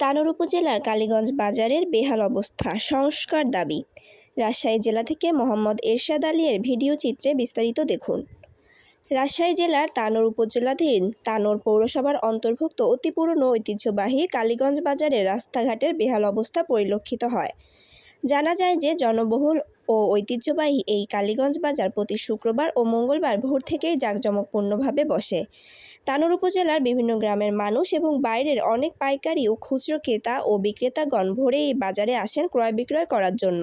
তানোর উপজেলার কালীগঞ্জ বাজারের বেহাল অবস্থা, সংস্কার দাবি। রাজশাহী জেলা থেকে মোহাম্মদ এরশাদ আলীর ভিডিও চিত্রে বিস্তারিত দেখুন। রাজশাহী জেলার তানোর উপজেলাধীন তানোর পৌরসভার অন্তর্ভুক্ত অতি পুরনো ঐতিহ্যবাহী কালীগঞ্জ বাজারের রাস্তাঘাটের বেহাল অবস্থা পরিলক্ষিত হয়। জানা যায় যে জনবহুল ও ঐতিহ্যবাহী এই কালীগঞ্জ বাজার প্রতি শুক্রবার ও মঙ্গলবার ভোর থেকেই জাঁকজমকপূর্ণভাবে বসে। তানোর উপজেলার বিভিন্ন গ্রামের মানুষ এবং বাইরের অনেক পাইকারি ও খুচরো ক্রেতা ও বিক্রেতাগণ ভোরে এই বাজারে আসেন ক্রয় বিক্রয় করার জন্য।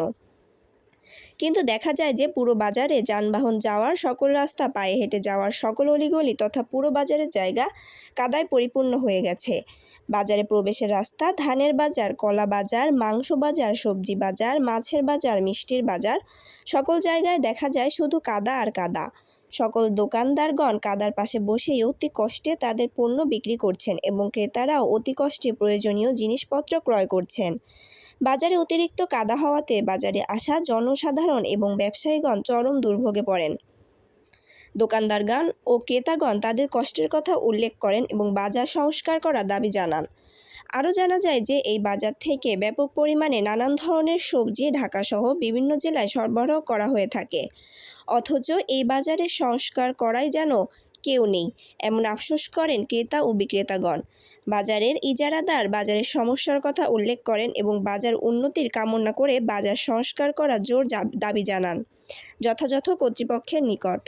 কিন্তু দেখা যায় যে পুরো বাজারে যানবাহন যাওয়ার সকল রাস্তা পায়ে হেঁটে যাওয়ার সকল অলিগলি তথা পুরো বাজারের জায়গা কাদায় পরিপূর্ণ হয়ে গেছে। বাজারে প্রবেশের রাস্তা, ধানের বাজার, কলা বাজার, মাংস বাজার, সবজি বাজার, মাছের বাজার, মিষ্টির বাজার, সকল জায়গায় দেখা যায় শুধু কাদা আর কাদা। সকল দোকানদারগণ কাদার পাশে বসেই অতি কষ্টে তাদের পণ্য বিক্রি করছেন এবং ক্রেতারাও অতি কষ্টে প্রয়োজনীয় জিনিসপত্র ক্রয় করছেন। বাজারে অতিরিক্ত কাদা হওয়াতে বাজারে আসা জনসাধারণ এবং ব্যবসায়ীগণ চরম দুর্ভোগে পড়েন। দোকানদারগণ ও ক্রেতাগণ তাদের কষ্টের কথা উল্লেখ করেন এবং বাজার সংস্কার করার দাবি জানান। আরও জানা যায় যে, এই বাজার থেকে ব্যাপক পরিমাণে নানান ধরনের সবজি ঢাকাসহ বিভিন্ন জেলায় সরবরাহ করা হয়ে থাকে। অথচ এই বাজারে সংস্কার করাই যেন কেউ নেই। এমন আফসোস করেন ক্রেতা ও বিক্রেতাগণ। বাজারের ইজারাদার বাজারের সমস্যার কথা উল্লেখ করেন এবং বাজার উন্নতির কামনা করে বাজার সংস্কার করা জোর দাবি জানান। যথাযথ কর্তৃপক্ষের নিকট।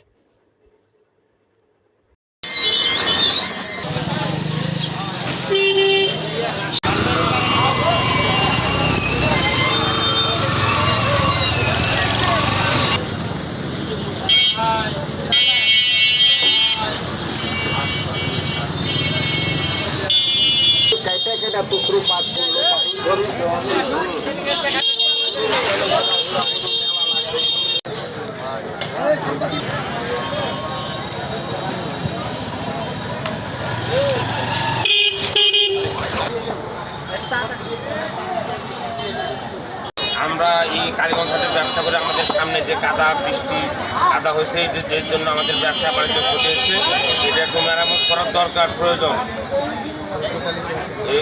আমরা এই কালীগঞ্জ হাটের ব্যবসা করে আমাদের সামনে যে কাদা বৃষ্টি, কাদা হয়েছে এর জন্য আমাদের ব্যবসা বাণিজ্য ক্ষতি হয়েছে এটা একটু মেরামত করার দরকার প্রয়োজন। এই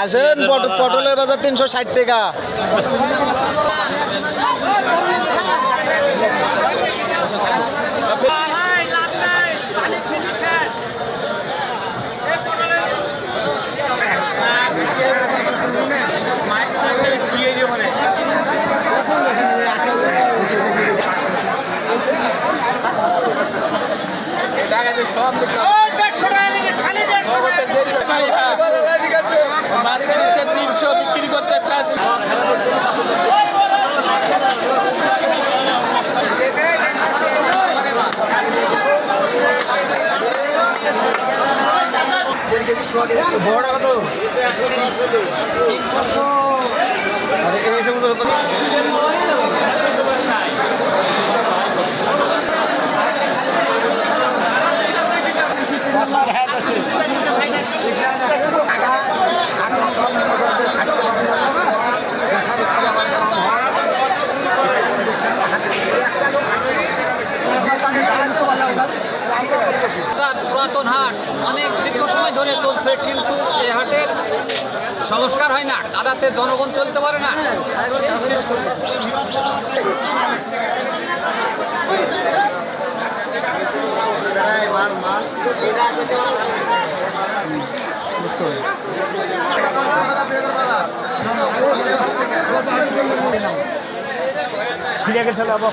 আসেন পট- পটলের বাজার তিনশো ষাট টাকা। মাঝখানে সে তিনশো বিক্রি করছে চারশো হাট, পুরাতন হাট অনেক দীর্ঘ সময় ধরে চলছে, কিন্তু এ হাটের সংস্কার হয় না। কাদাতে জনগণ চলতে পারে না। ফিরে গেছিল আবার